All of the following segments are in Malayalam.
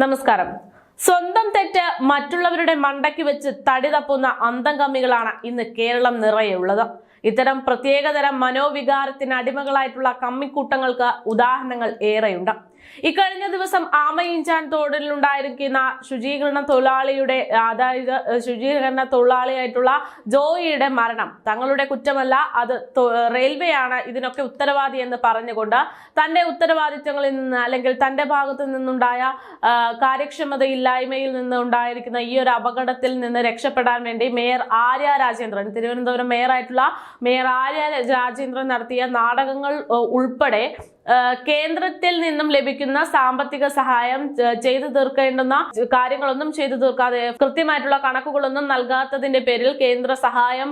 നമസ്കാരം. സ്വന്തം തെറ്റ് മറ്റുള്ളവരുടെ മണ്ടയ്ക്ക് വെച്ച് തടി തപ്പുന്ന അന്തംകമ്മികളാണ് ഇന്ന് കേരളം നിറയെയുള്ളത് ഇത്തരം പ്രത്യേകതരം മനോവികാരത്തിന് അടിമകളായിട്ടുള്ള കമ്മിക്കൂട്ടങ്ങൾക്ക് ഉദാഹരണങ്ങൾ ഏറെയുണ്ട്. ഇക്കഴിഞ്ഞ ദിവസം ആമയിഞ്ചാൻ തോടിലുണ്ടായിരിക്കുന്ന ശുചീകരണ തൊഴിലാളിയുടെ അതായത് ശുചീകരണ തൊഴിലാളിയായിട്ടുള്ള ജോയിയുടെ മരണം. തങ്ങളുടെ കുറ്റമല്ല അത് റെയിൽവേയാണ് ഇതിനൊക്കെ ഉത്തരവാദി എന്ന് പറഞ്ഞുകൊണ്ട് തന്റെ ഉത്തരവാദിത്തങ്ങളിൽ നിന്ന് അല്ലെങ്കിൽ തന്റെ ഭാഗത്തു നിന്നുണ്ടായ കാര്യക്ഷമതയില്ലായ്മയിൽ നിന്ന് ഉണ്ടായിരിക്കുന്ന ഈ ഒരു അപകടത്തിൽ നിന്ന് രക്ഷപ്പെടാൻ വേണ്ടി മേയർ ആര്യ രാജേന്ദ്രൻ തിരുവനന്തപുരം മേയറായിട്ടുള്ള മേയർ ആര്യ രാജേന്ദ്രൻ നടത്തിയ നാടകങ്ങൾ ഉൾപ്പെടെ കേന്ദ്രത്തിൽ നിന്നും ലഭിക്കുന്ന സാമ്പത്തിക സഹായം ചെയ്തു തീർക്കേണ്ടുന്ന കാര്യങ്ങളൊന്നും ചെയ്തു തീർക്കാതെ കൃത്യമായിട്ടുള്ള കണക്കുകളൊന്നും നൽകാത്തതിന്റെ പേരിൽ കേന്ദ്ര സഹായം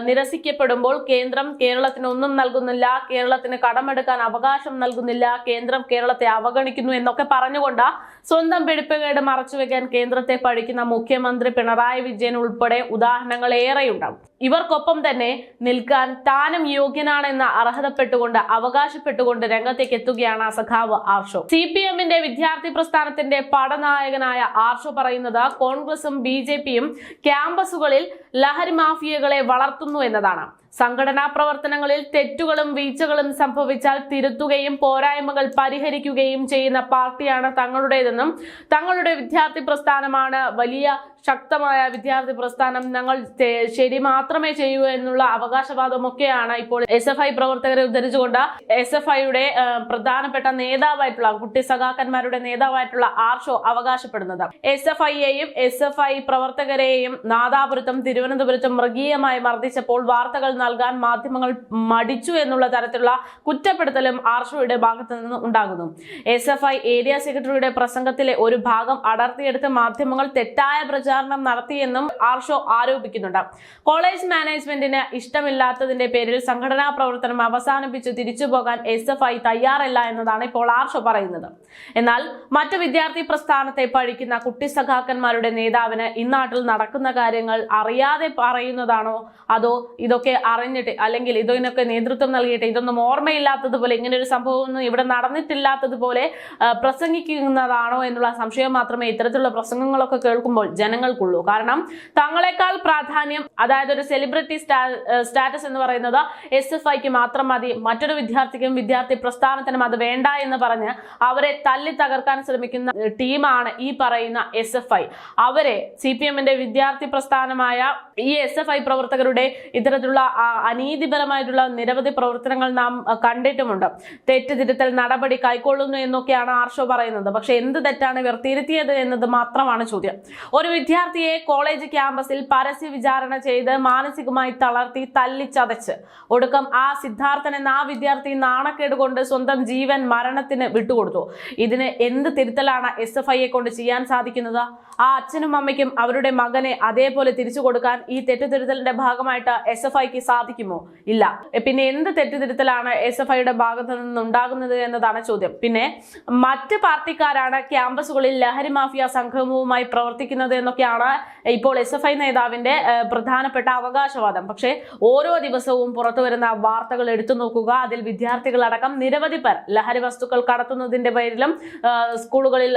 നിരസിക്കപ്പെടുമ്പോൾ കേന്ദ്രം കേരളത്തിന് ഒന്നും നൽകുന്നില്ല കേരളത്തിന് കടമെടുക്കാൻ അവകാശം നൽകുന്നില്ല കേന്ദ്രം കേരളത്തെ അവഗണിക്കുന്നു എന്നൊക്കെ പറഞ്ഞുകൊണ്ട് സ്വന്തം പിടിപ്പുകേട് മറച്ചുവെക്കാൻ കേന്ദ്രത്തെ പഠിക്കുന്ന മുഖ്യമന്ത്രി പിണറായി വിജയൻ ഉൾപ്പെടെ ഉദാഹരണങ്ങൾ ഏറെയുണ്ടാവും. ഇവർക്കൊപ്പം തന്നെ നിൽക്കാൻ താനും യോഗ്യനാണെന്ന് അർഹതപ്പെട്ടുകൊണ്ട് അവകാശപ്പെട്ടുകൊണ്ട് രംഗത്തേക്ക് എത്തുകയാണ് സഖാവ് ആർഷോ. സി പി എമ്മിന്റെ വിദ്യാർത്ഥി പ്രസ്ഥാനത്തിന്റെ പടനായകനായ ആർഷോ പറയുന്നത് കോൺഗ്രസും ബി ജെ പിയും ക്യാമ്പസുകളിൽ ലഹരി മാഫിയകളെ വളർത്തുന്നു എന്നതാണ്. സംഘടനാ പ്രവർത്തനങ്ങളിൽ തെറ്റുകളും വീഴ്ചകളും സംഭവിച്ചാൽ തിരുത്തുകയും പോരായ്മകൾ പരിഹരിക്കുകയും ചെയ്യുന്ന പാർട്ടിയാണ് തങ്ങളുടേതെന്നും തങ്ങളുടെ വിദ്യാർത്ഥി പ്രസ്ഥാനമാണ് വലിയ ശക്തമായ വിദ്യാർത്ഥി പ്രസ്ഥാനം ഞങ്ങൾ ശരി മാത്രമേ ചെയ്യൂ എന്നുള്ള അവകാശവാദമൊക്കെയാണ് ഇപ്പോൾ എസ് എഫ് ഐ പ്രവർത്തകരെ ഉദ്ധരിച്ചുകൊണ്ട് എസ് എഫ് ഐയുടെ പ്രധാനപ്പെട്ട നേതാവായിട്ടുള്ള കുട്ടി സഖാക്കന്മാരുടെ നേതാവായിട്ടുള്ള ആർഷോ അവകാശപ്പെടുന്നത്. എസ് എഫ് ഐയെയും എസ് എഫ് ഐ പ്രവർത്തകരെയും നാദാപുരത്തും തിരുവനന്തപുരത്തും മൃഗീയമായി മർദ്ദിച്ചപ്പോൾ വാർത്തകൾ നൽകാൻ മാധ്യമങ്ങൾ മടിച്ചു എന്നുള്ള തരത്തിലുള്ള കുറ്റപ്പെടുത്തലും ആർഷോയുടെ ഭാഗത്തു നിന്ന് ഉണ്ടാകുന്നു. എസ് എഫ് ഐ ഏരിയ സെക്രട്ടറിയുടെ പ്രസംഗത്തിലെ ഒരു ഭാഗം അടർത്തിയെടുത്ത് മാധ്യമങ്ങൾ തെറ്റായ പ്രചാരണം നടത്തിയെന്നും ആർഷോ ആരോപിക്കുന്നുണ്ട്. കോളേജ് മാനേജ്മെന്റിന് ഇഷ്ടമില്ലാത്തതിന്റെ പേരിൽ സംഘടനാ പ്രവർത്തനം അവസാനിപ്പിച്ച് തിരിച്ചു പോകാൻ എസ് എഫ് ഐ തയ്യാറല്ല എന്നതാണ് ഇപ്പോൾ ആർഷോ പറയുന്നത്. എന്നാൽ മറ്റു വിദ്യാർത്ഥി പ്രസ്ഥാനത്തെ പഴിക്കുന്ന കുട്ടി സഖാക്കന്മാരുടെ നേതാവിന് ഇന്നാട്ടിൽ നടക്കുന്ന കാര്യങ്ങൾ അറിയാതെ പറയുന്നതാണോ? അതോ ഇതൊക്കെ അറിഞ്ഞിട്ട് അല്ലെങ്കിൽ ഇതിനൊക്കെ നേതൃത്വം നൽകിയിട്ട് ഇതൊന്നും ഓർമ്മയില്ലാത്തതുപോലെ ഇങ്ങനെ ഒരു സംഭവമൊന്നും ഇവിടെ നടന്നിട്ടില്ലാത്തതുപോലെ പ്രസംഗിക്കുന്നതാണോ എന്നുള്ള സംശയം മാത്രമേ ഇത്തരത്തിലുള്ള പ്രസംഗങ്ങളൊക്കെ കേൾക്കുമ്പോൾ ജനങ്ങൾക്കുള്ളൂ. കാരണം തങ്ങളെക്കാൾ പ്രാധാന്യം അതായത് ഒരു സെലിബ്രിറ്റി സ്റ്റാറ്റസ് എന്ന് പറയുന്നത് എസ് എഫ് ഐക്ക് മാത്രം മതി മറ്റൊരു വിദ്യാർത്ഥിക്കും വിദ്യാർത്ഥി പ്രസ്ഥാനത്തിനും അത് വേണ്ട എന്ന് പറഞ്ഞ് അവരെ തല്ലി തകർക്കാൻ ശ്രമിക്കുന്ന ടീമാണ് ഈ പറയുന്ന എസ് എഫ് ഐ അവരെ സി പി എമ്മിന്റെ വിദ്യാർത്ഥി പ്രസ്ഥാനമായ ഈ എസ് എഫ് ഐ പ്രവർത്തകരുടെ ഇത്തരത്തിലുള്ള അനീതിപരമായിട്ടുള്ള നിരവധി പ്രവർത്തനങ്ങൾ നാം കണ്ടിട്ടുമുണ്ട്. തെറ്റ് തിരുത്തൽ നടപടി കൈക്കൊള്ളുന്നു എന്നൊക്കെയാണ് ആർഷോ പറയുന്നത്. പക്ഷെ എന്ത് തെറ്റാണ് ഇവർ തിരുത്തിയത് എന്നത് മാത്രമാണ് ചോദ്യം. ഒരു വിദ്യാർത്ഥിയെ കോളേജ് ക്യാമ്പസിൽ പരസ്യ വിചാരണ ചെയ്ത് മാനസികമായി തളർത്തി തല്ലിച്ചതച്ച്. ഒടുക്കം ആ സിദ്ധാർത്ഥൻ എന്ന ആ വിദ്യാർത്ഥി നാണക്കേട് കൊണ്ട് സ്വന്തം ജീവൻ മരണത്തിന് വിട്ടുകൊടുത്തു. ഇതിന് എന്ത് തിരുത്തലാണ് എസ് എഫ് ഐയെ കൊണ്ട് ചെയ്യാൻ സാധിക്കുന്നത്? ആ അച്ഛനും അമ്മയ്ക്കും അവരുടെ മകനെ അതേപോലെ തിരിച്ചു കൊടുക്കാൻ ഈ തെറ്റുതിരുത്തലിന്റെ ഭാഗമായിട്ട് എസ് എഫ് ഐക്ക് സാധിക്കുമോ? ഇല്ല. പിന്നെ എന്ത് തെറ്റിദ്ധരുത്തലാണ് എസ് എഫ് ഐയുടെ ഭാഗത്ത് നിന്നുണ്ടാകുന്നത് എന്നതാണ് ചോദ്യം. പിന്നെ മറ്റ് പാർട്ടിക്കാരാണ് ക്യാമ്പസുകളിൽ ലഹരി മാഫിയ സംഘവുമായി പ്രവർത്തിക്കുന്നത് എന്നൊക്കെയാണ് ഇപ്പോൾ എസ് എഫ് ഐ നേതാവിന്റെ പ്രധാനപ്പെട്ട അവകാശവാദം. പക്ഷേ ഓരോ ദിവസവും പുറത്തു വരുന്ന വാർത്തകൾ എടുത്തു നോക്കുക. അതിൽ വിദ്യാർത്ഥികളടക്കം നിരവധി പേർ ലഹരി വസ്തുക്കൾ കടത്തുന്നതിന്റെ പേരിലും സ്കൂളുകളിൽ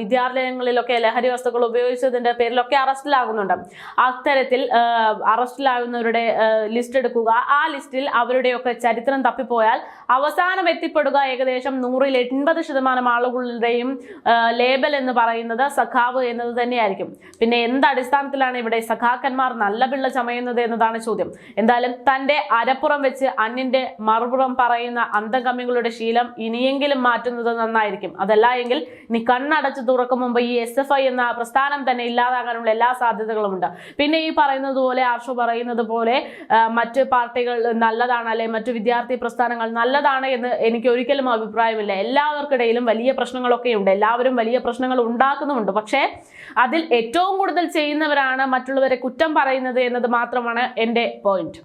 വിദ്യാലയങ്ങളിലൊക്കെ ലഹരി വസ്തുക്കൾ ഉപയോഗിച്ചതിന്റെ പേരിലൊക്കെ അറസ്റ്റിലാകുന്നുണ്ട്. അത്തരത്തിൽ അറസ്റ്റിലാകുന്നവരുടെ ആ, ലിസ്റ്റ് എടുക്കുക. ആ ലിസ്റ്റിൽ അവരുടെയൊക്കെ ചരിത്രം തപ്പിപ്പോയാൽ അവസാനം എത്തിപ്പെടുക ഏകദേശം നൂറിൽ എൺപത് ശതമാനം ആളുകളുടെയും ലേബൽ എന്ന് പറയുന്നത് സഖാവ് എന്നത് തന്നെയായിരിക്കും. പിന്നെ എന്ത് അടിസ്ഥാനത്തിലാണ് ഇവിടെ സഖാക്കന്മാർ നല്ല പിള്ള ചമയുന്നത് എന്നതാണ് ചോദ്യം. എന്തായാലും തന്റെ അരപ്പുറം വെച്ച് അന്യന്റെ മറുപുറം പറയുന്ന അന്തകമ്മികളുടെ ശീലം ഇനിയെങ്കിലും മാറ്റുന്നത് നന്നായിരിക്കും. അതല്ല എങ്കിൽ ഇനി കണ്ണടച്ച് തുറക്കും മുമ്പ് ഈ എസ് എഫ് ഐ എന്ന പ്രസ്ഥാനം തന്നെ ഇല്ലാതാകാനുള്ള എല്ലാ സാധ്യതകളും ഉണ്ട് പിന്നെ ഈ പറയുന്നത് പോലെ ആർഷു പറയുന്നത് പോലെ മറ്റ് പാർട്ടികൾ നല്ലതാണ് അല്ലെ മറ്റു വിദ്യാർത്ഥി പ്രസ്ഥാനങ്ങൾ നല്ലതാണ് എന്ന് എനിക്ക് ഒരിക്കലും അഭിപ്രായമില്ല. എല്ലാവർക്കിടയിലും വലിയ പ്രശ്നങ്ങളൊക്കെ ഉണ്ട്. എല്ലാവരും വലിയ പ്രശ്നങ്ങൾ ഉണ്ടാക്കുന്നുമുണ്ട്. പക്ഷേ അതിൽ ഏറ്റവും കൂടുതൽ ചെയ്യുന്നവരാണ് മറ്റുള്ളവരെ കുറ്റം പറയുന്നത് എന്നത് മാത്രമാണ് എന്റെ പോയിന്റ്